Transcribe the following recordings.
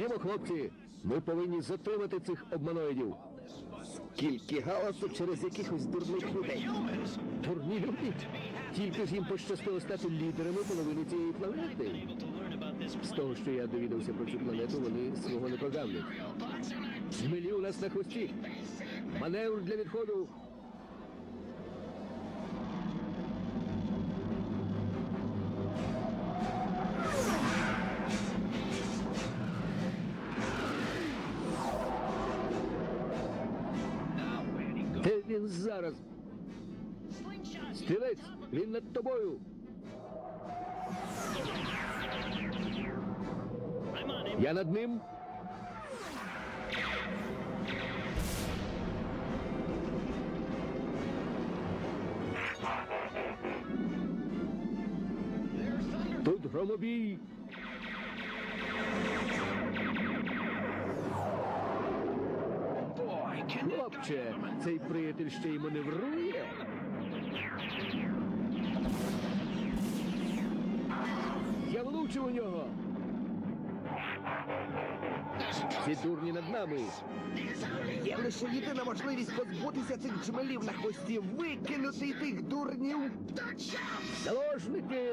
Ходімо, хлопці, ми повинні затримати цих обманоїдів. Скільки галасу через якихось дурних людей. Дурні люди. Тільки ж їм пощастило стати лідерами половини цієї планети. З того, що я довідався про цю планету, вони свого не прогавлять. Змелі у нас на хвості. Маневр для відходу. Зараз? Стрілець, він над тобою. Я над ним. Тут громобій. Хлопче, цей приятель ще й маневрує. Я влучив у нього. Ці дурні над нами. Є лише єдина можливість позбутися цих джмелів на хвості, викинути тих дурнів. Заложники!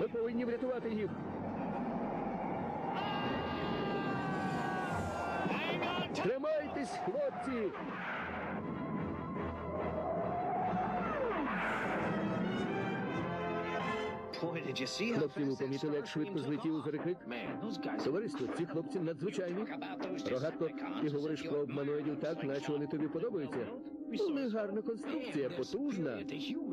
Ми повинні врятувати їх. Тримайтесь, хлопці! Хлопці, ви помітили, як швидко злетів зорекрик? Товариство, ці хлопці надзвичайні. Рогатко, ти говориш про обманоїдів так, наче вони тобі подобаються. У них гарна конструкція, потужна.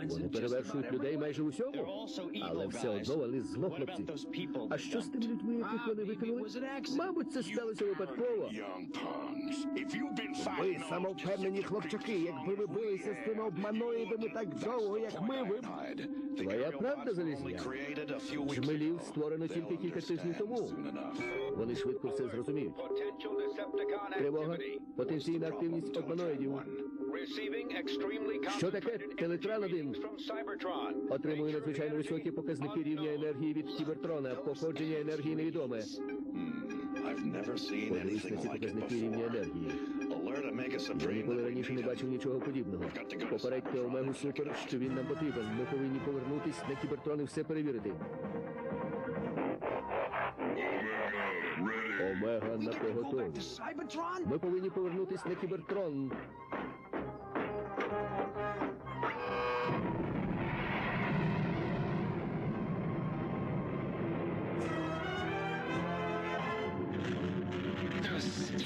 Вони перевершують людей майже в усьому. Але все одно вони зло, хлопці. А що з тими людьми, яких вони викинули? Мабуть, це сталося випадково. Ви самовпевнені хлопчаки, якби ви билися з тими обманоїдами так довго, як ми, ви. Твоя правда, залізня? Джмелів створено тільки кілька тижнів тому. Вони швидко все зрозуміють. Тривога, потенційна активність обманоїдів. Що таке? Телетран 1. Отримую надзвичайно високі показники рівня енергії від кібертрона. Походження енергії невідоме. Подивись на ці показники рівня енергії. Я ніколи раніше не бачив нічого подібного. Попередьте Омегу Супер, що він нам потрібен. Ми повинні повернутись на кібертрон і все перевірити. Омега на поготові. Ми повинні повернутись на кібертрон.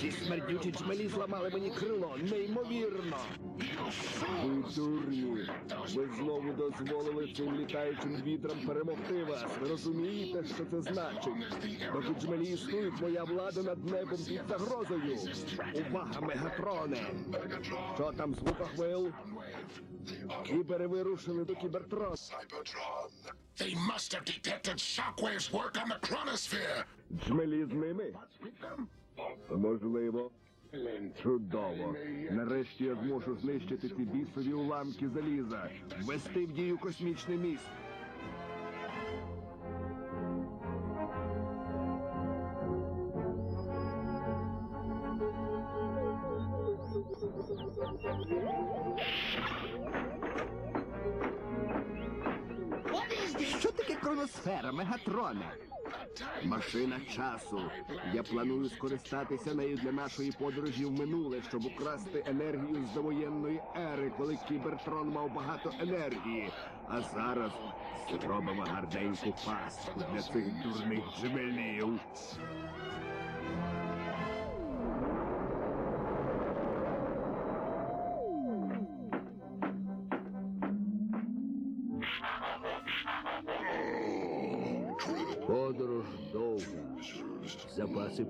Ці смердючі джмелі зламали мені крило, неймовірно. Ви дурні. Ви знову дозволили цим літаючим вітрам перемогти вас. Ви розумієте, що це значить? Доки джмелі існують, моя влада над небом під загрозою. Увага, Мегатроне! Що там звукохвил? Кібери вирушили до кібертрон. They must have detected shockwaves work on the chronosphere. Джмелі з ними? Можливо. Чудово. Нарешті я зможу знищити ці бісові уламки заліза. Ввести в дію космічний міст. Що таке Мегатрона. Машина часу. Я планую скористатися нею для нашої подорожі в минуле, щоб украсти енергію з довоєнної ери, коли кібертрон мав багато енергії. А зараз зробимо гарненьку пастку для цих дурних джмелів.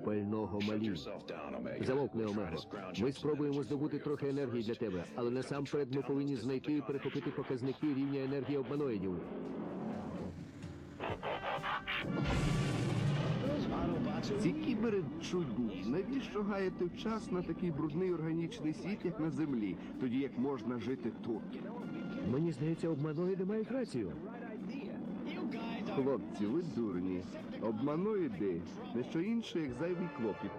Пального малі. Замовкни, Омего. Ми спробуємо здобути трохи енергії для тебе, але насамперед ми повинні знайти і перехопити показники рівня енергії обманоїдів. Ці кібери чудні. Навіщо гаяти час на такий брудний органічний світ, як на землі, тоді як можна жити тут? Мені здається, обманоїди мають рацію. Хлопці, ви дурні. Обманоїди не що інше, як зайвий клопіт.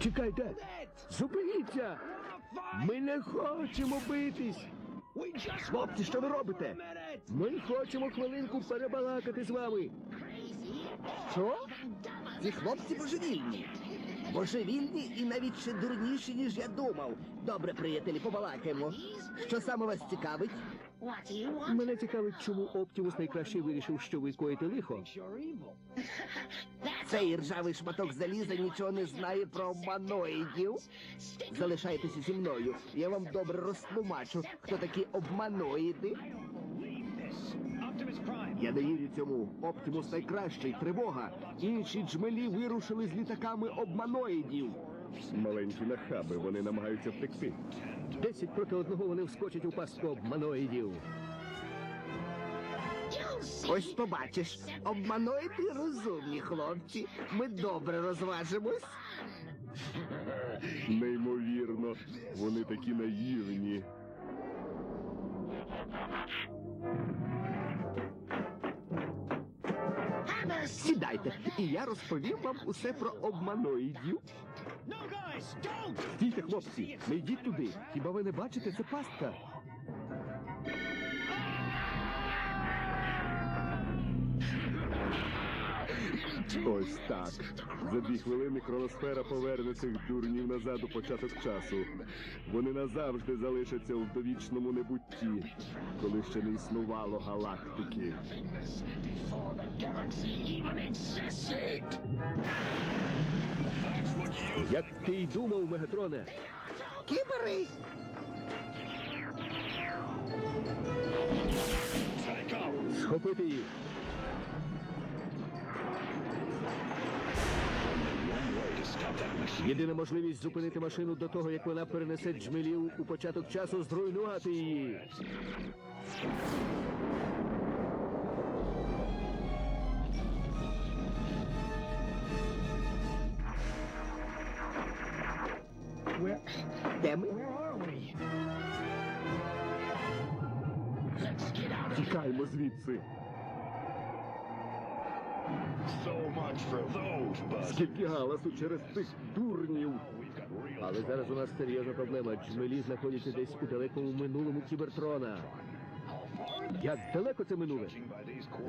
Чекайте! Зупиніться! Ми не хочемо битись! Хлопці, що ви робите? Ми хочемо хвилинку перебалакати з вами. Що? Ці хлопці божевільні. Божевільні і навіть ще дурніші, ніж я думав. Добре, приятелі, побалакаємо. Що саме вас цікавить? Мене цікавить, чому Оптімус найкраще вирішив, що ви коїте лихо. Цей ржавий шматок заліза нічого не знає про обманоїдів. Залишайтеся зі мною. Я вам добре розтлумачу, хто такі обманоїди. Я вірю цьому. Оптимус найкращий, тривога. Інші джмелі вирушили з літаками обманоїдів. Маленькі нахаби, вони намагаються втекти. Десять проти одного вони вскочать у пастку обманоїдів. Ось побачиш, обманоїди розумні хлопці. Ми добре розважимось. Неймовірно, вони такі наївні. Сідайте, і я розповім вам усе про обманоїдів. Стійте, хлопці, не йдіть туди. Хіба ви не бачите, це пастка? Ось так. За дві хвилини хроносфера поверне цих дурнів назад у початок часу. Вони назавжди залишаться в довічному небутті, коли ще не існувало галактики. Як ти й думав, Мегатроне, Кібери! схопити їх. Єдина можливість зупинити машину до того, як вона перенесе джмелів у початок часу, зруйнувати її. Де ми? Тікаємо звідси. so much for those. Скільки галасу через цих дурнів. Але зараз у нас серйозна проблема. Джмелі знаходяться десь у далекому минулому кібертрона. Як далеко це минуле?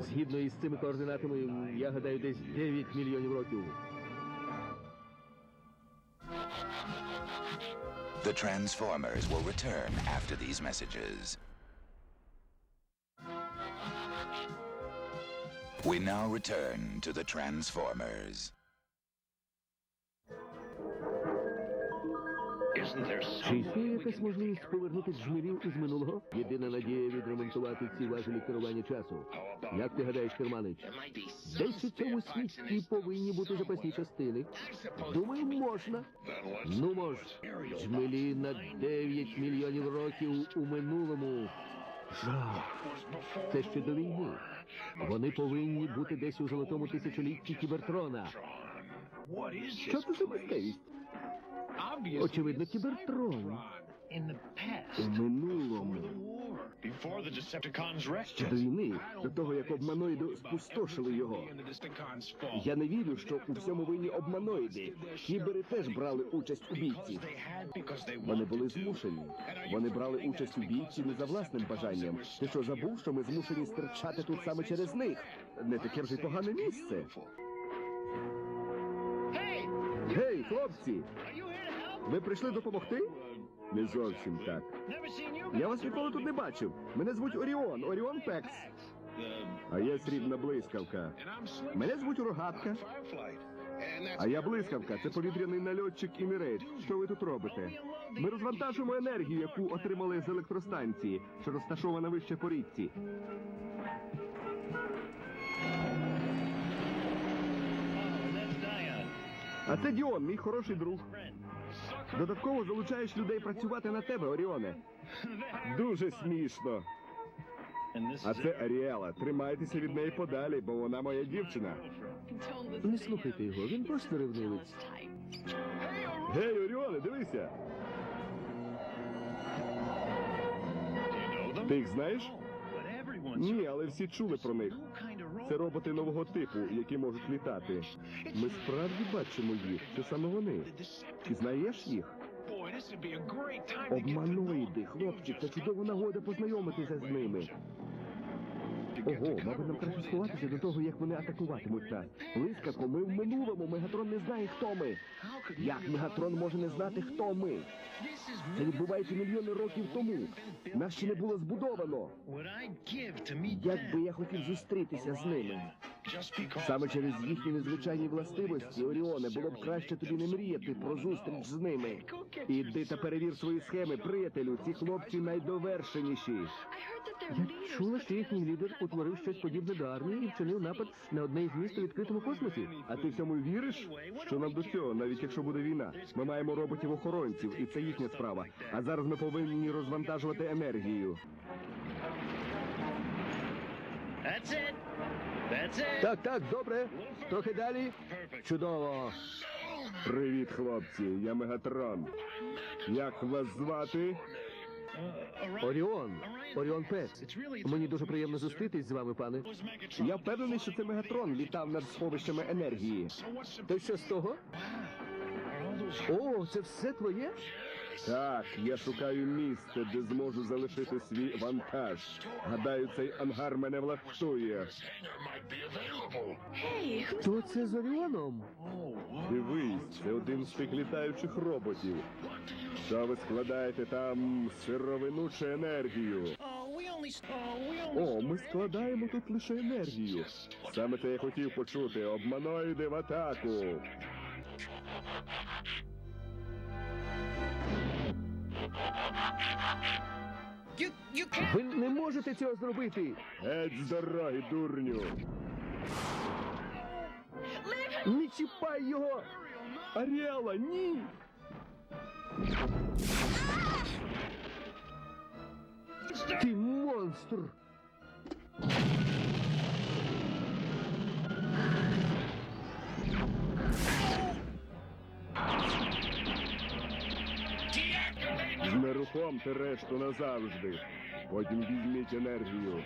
Згідно із цими координатами, я гадаю, десь 9 мільйонів років. The Transformers will return after these messages. We now return to the Transformers. Чи існує якась можливість повернути джмелів із минулого? Єдина надія відремонтувати ці важелі керування часу. Як ти гадаєш, Керманич? Десь у цьому світі повинні бути запасні частини. Думаю, можна. Ну мож, джмелі на 9 мільйонів років у минулому. Жах. Це ще до війни. Вони повинні бути десь у золотому тисячолітті кібертрона. Що це за мистецтво? Очевидно, кібертрон. У минулому. Ще до війни, до того як обманоїди спустошили його. Я не вірю, що у всьому винні обманоїди. Кібери теж брали участь у бійці. Вони були змушені. Вони брали участь у бійці не за власним бажанням. Ти що забув, що ми змушені стирчати тут саме через них? Не таке вже й погане місце. Гей, хлопці! Ви прийшли допомогти? Не зовсім так. Я вас ніколи тут не бачив. Мене звуть Оріон, Оріон Пекс. А я срібна блискавка. Мене звуть Рогатка. А я блискавка, це повітряний нальотчик і мірець. Що ви тут робите? Ми розвантажуємо енергію, яку отримали з електростанції, що розташована вище по річці. А це Діон, мій хороший друг. Додатково залучаєш людей працювати на тебе, Оріоне. Дуже смішно. А це Аріела. Тримайтеся від неї подалі, бо вона моя дівчина. Не слухайте його, він просто ревнивець. Гей, Оріоне, дивися. Ти їх знаєш? Ні, але всі чули про них. Це роботи нового типу, які можуть літати. Ми справді бачимо їх. Це саме вони. Ти знаєш їх? Обманоїди, хлопці, це чудова нагода познайомитися з ними. Ого, мабуть, нам краще сховатися до того, як вони атакуватимуть нас. Блискако, ми в минулому. Мегатрон не знає, хто ми. Як Мегатрон може не знати, хто ми? Це відбувається мільйони років тому. Нас ще не було збудовано. Як би я хотів зустрітися з ними. Саме через їхні незвичайні властивості, Оріоне, було б краще тобі не мріяти про зустріч з ними. Іди та перевір свої схеми, приятелю. Ці хлопці найдовершеніші. Я чула, що їхній лідер утворив щось подібне до армії і вчинив напад на одне із міст у відкритому космосі. А ти в цьому віриш? Що нам до цього, навіть якщо буде війна? Ми маємо роботів-охоронців, і це їхня справа. А зараз ми повинні розвантажувати енергію. Так, так, добре. Трохи далі. Чудово. Привіт, хлопці, я Мегатрон. Як вас звати? Оріон. Оріон Пес. Мені дуже приємно зустрітись з вами, пане. Я впевнений, що це Мегатрон літав над сховищами енергії. То що з того? О, це все твоє? Так, я шукаю місце, де зможу залишити свій вантаж. Гадаю, цей ангар мене влаштує. Хто це з Оріоном? Дивись, це один з тих літаючих роботів. Що ви складаєте там сировину чи енергію? О, ми складаємо тут лише енергію. Саме це я хотів почути. Обманоїди в атаку. Ви не можете цього зробити. Геть з дороги, дурню. Не чіпай його! Аріела, ні! Ти монстр! Знерухомте решту назавжди. Потім візьміть енергію.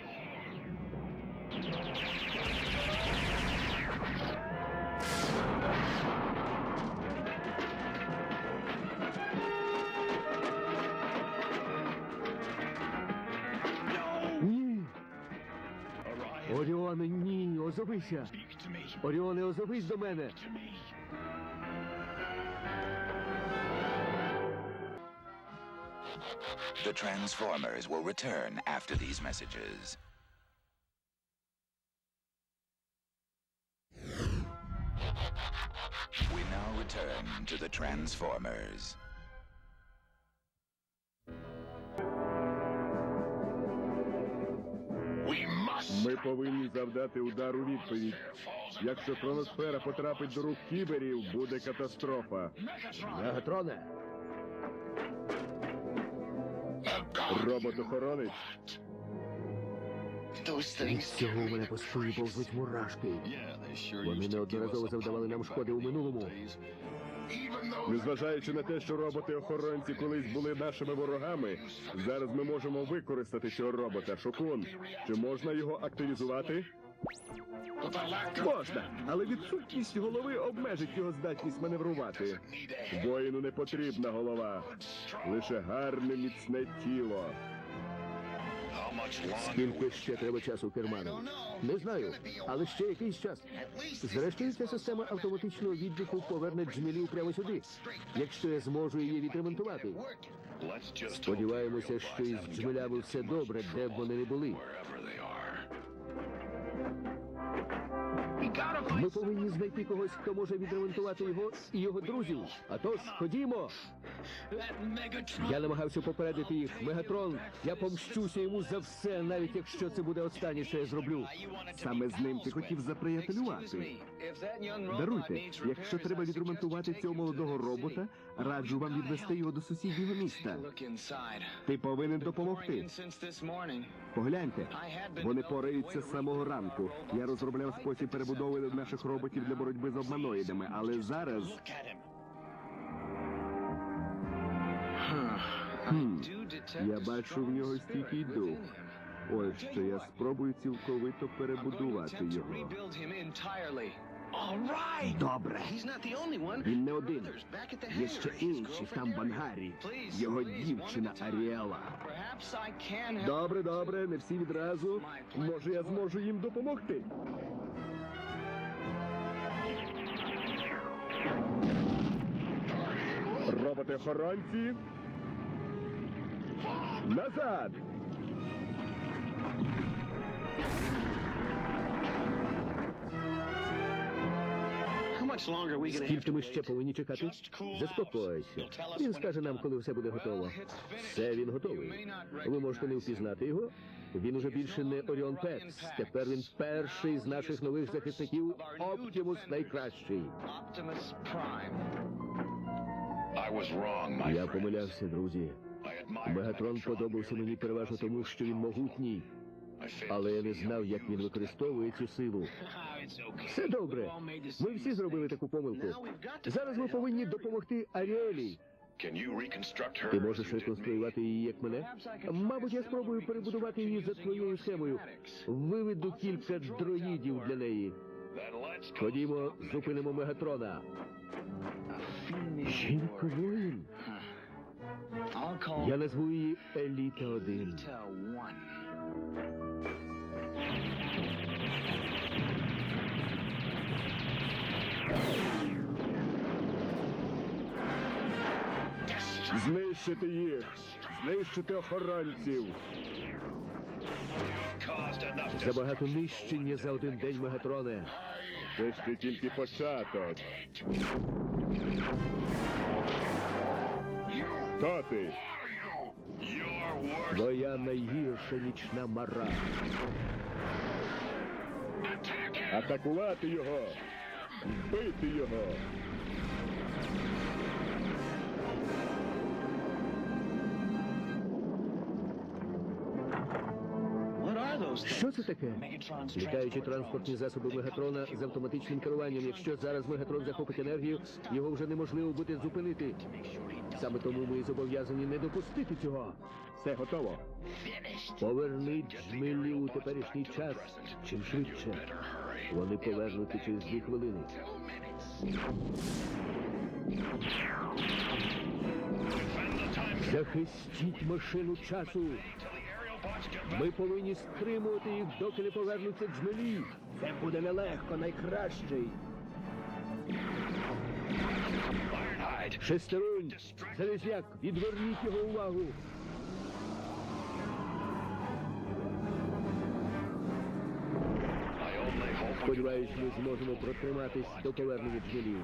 Ні! Оріоне, ні, озовися! Оріоне, озовись до мене! The Transformers will return after these messages. We now return to the Transformers. Ми повинні завдати удар у відповідь. Якщо хроносфера потрапить до рук кіберів, буде катастрофа. Мегатроне! Робот-охоронець. Від цього у мене по спині повзуть мурашки. Вони неодноразово завдавали нам шкоди у минулому. Незважаючи на те, що роботи-охоронці колись були нашими ворогами, зараз ми можемо використати цього робота. Шокун, чи можна його активізувати? Можна, але відсутність голови обмежить його здатність маневрувати. Воїну не потрібна голова, лише гарне міцне тіло. Скільки ще треба часу керману? Не знаю, але ще якийсь час. Зрештою, ця система автоматичного відліку поверне джмелів прямо сюди, якщо я зможу її відремонтувати. Сподіваємося, що із джмелями все добре, де б вони не були. Ми повинні знайти когось, хто може відремонтувати його і його друзів. А тож, ходімо. Я намагався попередити їх. Мегатрон, я помщуся йому за все, навіть якщо це буде останнє, що я зроблю. Саме з ним ти хотів заприятелювати. Даруйте, якщо треба відремонтувати цього молодого робота, раджу вам відвести його до сусіднього міста. Ти повинен допомогти. Погляньте, вони пораються з самого ранку. Я розробляв спосіб перебудови наших роботів для боротьби з обманоїдами, але зараз Хм, я бачу в нього стійкий дух. Ось що я спробую цілковито перебудувати його. Добре. Він не один. Є ще інші там в ангарі. Його дівчина Аріела. Добре, добре, не всі відразу. Може, я зможу їм допомогти. Охоронці. Назад! Скільки ми ще повинні чекати? Заспокойся. Він скаже нам, коли все буде готово. Все він готовий. Ви можете не впізнати його. Він уже більше не Оріон Пекс. Тепер він перший з наших нових захисників. Оптимус найкращий. Я помилявся, друзі. Мегатрон подобався мені переважно тому, що він могутній, I але я не знав, як він використовує цю силу. Все добре. Ми всі зробили таку помилку. Зараз ми повинні допомогти Аріелі. Can you Ти можеш реконструювати її як мене? Мабуть, я спробую перебудувати її за твоєю схемою. Виведу кілька дроїдів для неї. Ходімо, зупинимо Мегатрона. Жінка воїн. Я назву її Еліта 1. Знищити їх! Знищити охоронців! Забагато нищення за один день Мегатроне. Це ще тільки початок. Хто ти? Твоя найгірша нічна мара. Атакувати його! Вбити його! Що це таке? Літаючі транспортні засоби Мегатрона з автоматичним керуванням. Якщо зараз Мегатрон захопить енергію, його вже неможливо буде зупинити. Саме тому ми зобов'язані не допустити цього. Все готово. Поверни джмелі у теперішній час. Чим швидше. Вони повернуться через дві хвилини. Захистіть машину часу. Ми повинні стримувати їх, доки не повернуться джмелі. Це буде нелегко, найкращий. Шестерунь, залізяк, відверніть його увагу. Сподіваюсь, ми зможемо протриматись до повернення джмелів.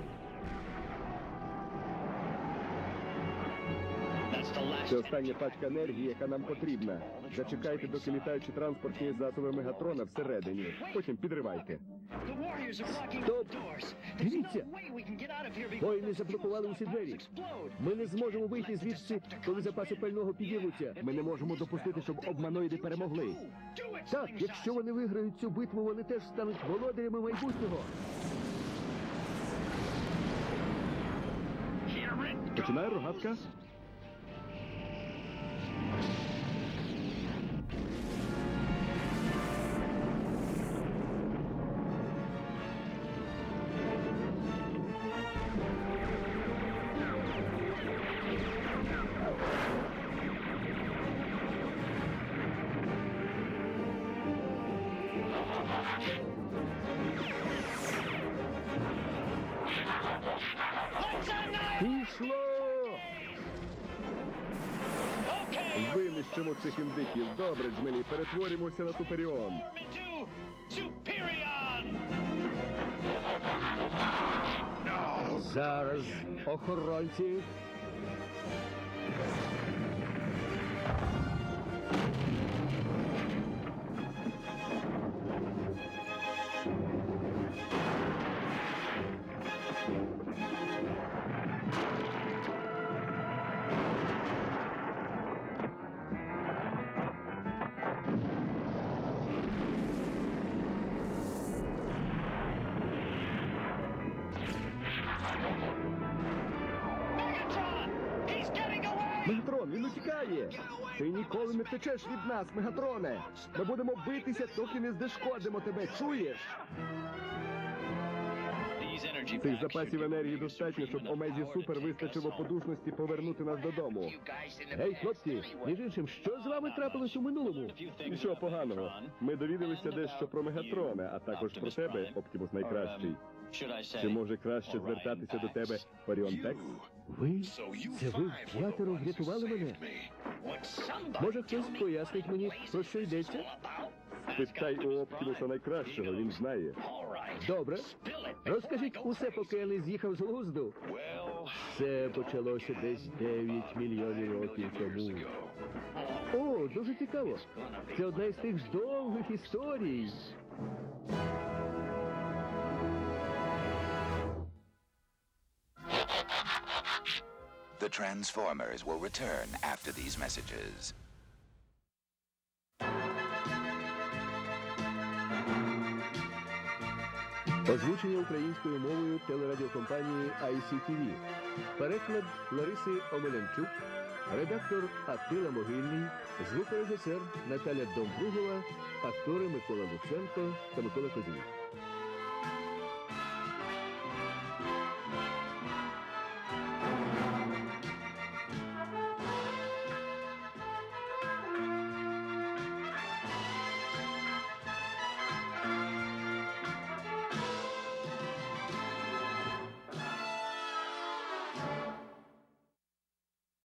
Це остання пачка енергії, яка нам потрібна. Зачекайте, доки літаючі транспортні засоби Мегатрона всередині. Потім підривайте. Стоп! Дивіться! Воїни заблокували усі двері. Ми не зможемо вийти звідси, коли запаси пального підірвуться. Ми не можемо допустити, щоб обманоїди перемогли. Так, якщо вони виграють цю битву, вони теж стануть володарями майбутнього. Починає рогатка. Винищимо цих індиків. Добре, джмелі, перетворимося на Туперіон. Зараз охоронці. Мегатрон! Ти ніколи не втечеш від нас, Мегатроне! Ми будемо битися, доки не здешкодимо тебе, чуєш? Цих запасів енергії достатньо, щоб Омезі Супер вистачило подушності повернути нас додому. Гей, хлопці, між іншим, що з вами трапилось у минулому? Нічого поганого. Ми довідалися дещо про Мегатрона, а також про тебе, Оптімус найкращий. Чи може краще звертатися до тебе Оріон Текс? Ви? Це ви п'ятеро врятували мене? Може, хтось пояснить мені, про що йдеться? Питай у Оптімуса найкращого, він знає. Добре. Розкажіть усе, поки я не з'їхав з глузду. Це почалося десь 9 мільйонів років тому. О, дуже цікаво. Це одна із тих довгих історій. The Transformers will return after these messages. Озвучення українською мовою телерадіокомпанії ICTV. Переклад Лариси Омелянчук. Редактор Атила Могильний. Звукорежисер Наталя Домбругова. Актори Микола Луценко та Микола Козій.